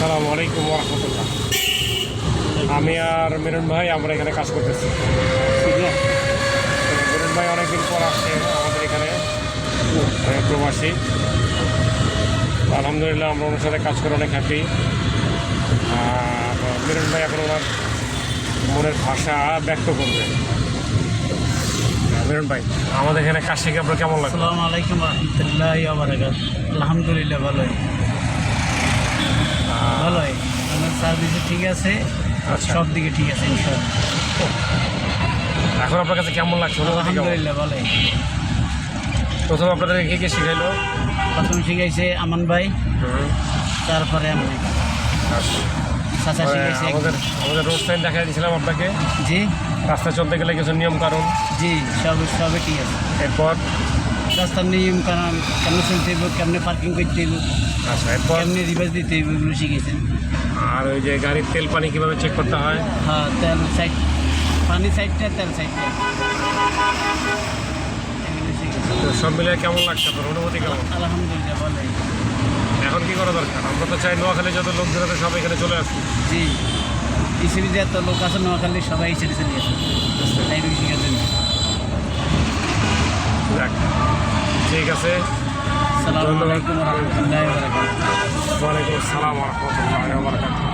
আসসালামু আলাইকুম রহমতুল্লাহ আমি আর মিরন ভাই আমরা এখানে কাজ করতেছি। মিরন ভাই অনেকদিন পর আসছে আমাদের এখানে প্রবাসী। আলহামদুলিল্লাহ আমরা ওনার সাথে কাজ করে অনেক হ্যাপি আর মিরন ভাই এখন ওনার মনের ভাষা ব্যক্ত করবে। মিরন ভাই, আমাদের এখানে কাজ শিখে আপনার কেমন লাগে আসসালামু আলাইকুম রহমতুল্লাহ আলহামদুলিল্লাহ ভালো ভালোই। আমার সার্ভিসে ঠিক আছে আচ্ছা। সব দিকে ঠিক আছে এখন আপনার কাছে কেমন লাগছে? আলহামদুলিল্লাহ ভালোই। প্রথম আপনাদের কে কে শিখাইলো? প্রথম শিখাইছে আমান ভাই তারপরে আমি। এক- আমাদের আমাদের রোড সাইড দেখা দিয়েছিলাম আপনাকে। জি। রাস্তা চলতে গেলে কিছু নিয়ম কারণ। জি সব সবই ঠিক আছে। এরপর? রাস্তার নিয়ম কারণ কেমনে চলতে হইব কেমনে পার্কিং করতে হইব আচ্ছা এরপর? কেমনে রিভার্স দিতে হইব এগুলো শিখেছেন। আর ওই যে গাড়ির তেল পানি কীভাবে চেক করতে হয়? হ্যাঁ তেল সাইড পানি সাইডটা তেল সাইডটা তো সব মিলে কেমন লাগছে? আপনার অনুভূতি কেমন? আলহামদুলিল্লাহ ভালোই। এখন কি করা দরকার? আমরা তো চাই নোয়াখালী যত লোক ধরে সব এখানে চলে আসুন জি। ইসিবি যে এত লোক আছে নোয়াখালী সবাই ইসিবি চলে আসে তাই গেছেন ঠিক আছে। ধন্যবাদ। আলাইকুম রহমতুল্লাহ ওয়ালাইকুম আসসালাম রহমতুল্লাহ